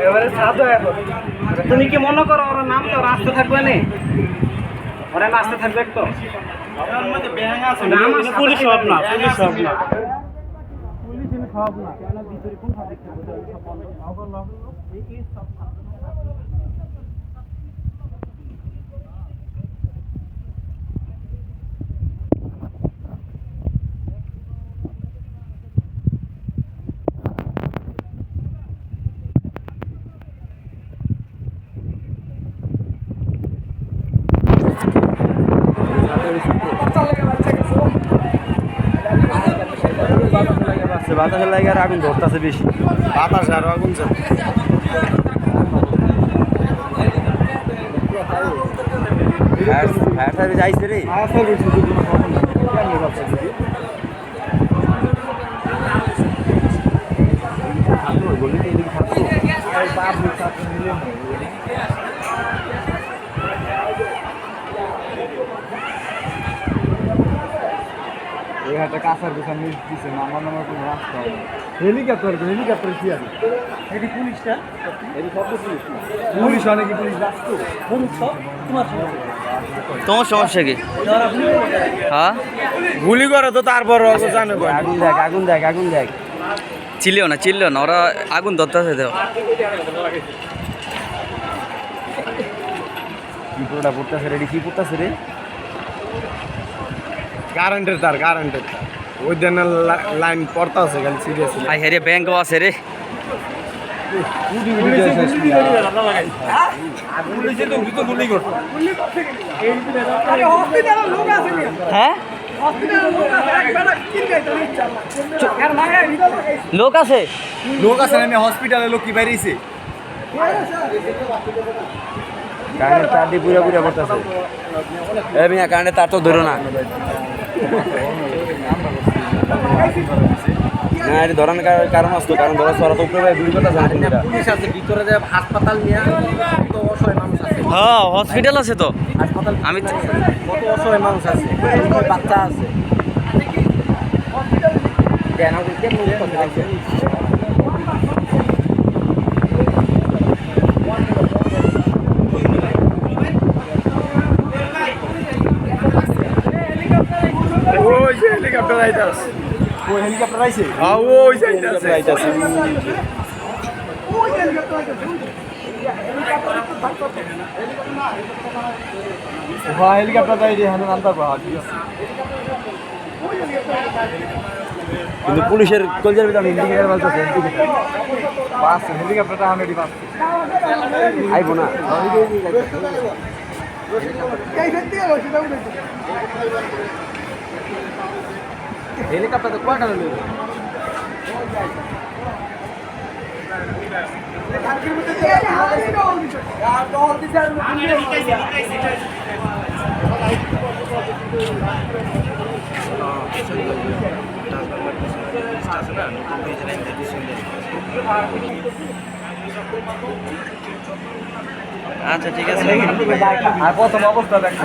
এবারে সাধু এখন তুমি কি মনে করো ওর নাম তো রাস্তা থাকবে না? ওরা রাস্তা থাকবে তো। পুলিশ সব না, পুলিশ পুলিশ সব বন্ধ বাতাসের লাগে আর আগুন ধরতেছে বেশি। বাতাস আর আগুন ফায়ার সার্ভিস আইছে রে। এই হাতে কাঁচার দোকান নিচ দিছে নামার নামার কোনো রাস্তা হেলিকপ্টার হেলিকপ্টার কি আছে? এটি পুলিশটা এটি সব পুলিশ পুলিশ অনেক পুলিশ রাস্তা তোমার সমস্যা কি? হ্যাঁ? গুলি করে তো তারপর জানে আগুন দেখ আগুন দেখ আগুন দেখ চিল্লিও না চিল্লিও না ওরা আগুন ধরতেছে তো কি পুরোটা পড়তেছে রে কি পড়তেছে রে? কারেন্টের তার কারেন্টের তার ওই দিন লাইন পড়তা আছে খালি সিরিয়াস আই হেরে ব্যাংকও আছে রে। হ্যাঁ? লোক আছে? লোক আছে না হসপিটালে লোক কি বেরিয়েছে? কারেন্টের তার দিয়ে পুরা পুরা পড়তেছে। এ মিয়া কারেন্টের তার তো ধরো না। না এটা ধরানোর কার- কারণ আসতো কারণ ধরা তো উপরে গুলি করতেছে না। পুলিশ আছে ভিতরে যে হাসপাতাল নিয়ে কত অসহায় মানুষ আছে। হ্যাঁ হসপিটাল আছে তো। হাসপাতাল আমি কত অসহায় মানুষ আছে বাচ্চা আছে। কেন কেমন আছে ওই যে হেলিকপ্টার আইতাছে ওই হেলিকপ্টার আইছে? হ্যাঁ ওই আইতাছে হ্যাঁ হেলিকপ্টার ঠিক আছে। কিন্তু পুলিশের কলজার ভিতরে ইন্ডিকেটার বাস হেলিকপ্টারটা বাস আইবো না। হেলিকপ্টার তো কয়টা হলো? আচ্ছা ঠিক আছে। আর প্রথম অবস্থা দেখো।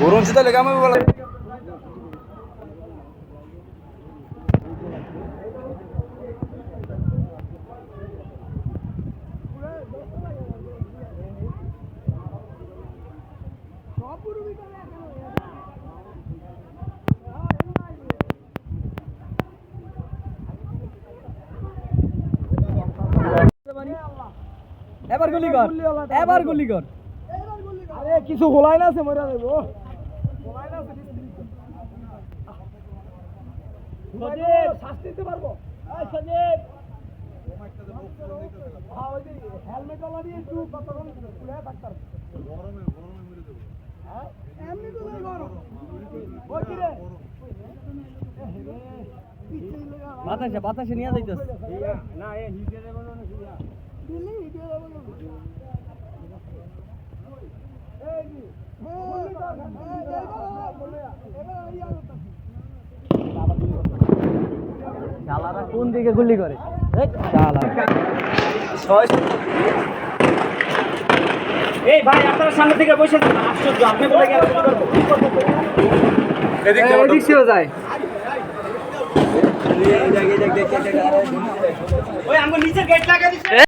গরম শীতে লেগে আমি বলে এবার গুলি কর এবার গুলি কর। আরে কিছু হোলাই না আছে মরে যাব। শাস্তি দিতে পারব। এই সজীব। হ্যাঁ, ওই যে হেলমেট ওলা দিয়ে একটু কতক্ষণ খুলে থাকতাম হ্যাঁ? এমনি তো নেই গরম। ওই কি রে? বাতাসে বাতাসে নিয়ে যাইতেছে। শালারা কোন দিকে গুলি করে? এই ভাই আপনারা সামনে থেকে বসে আশ্চর্য আপনি বলে গেলেন এদিক সেও যায়। ওই আমার নিচে গেট লাগা দিচ্ছে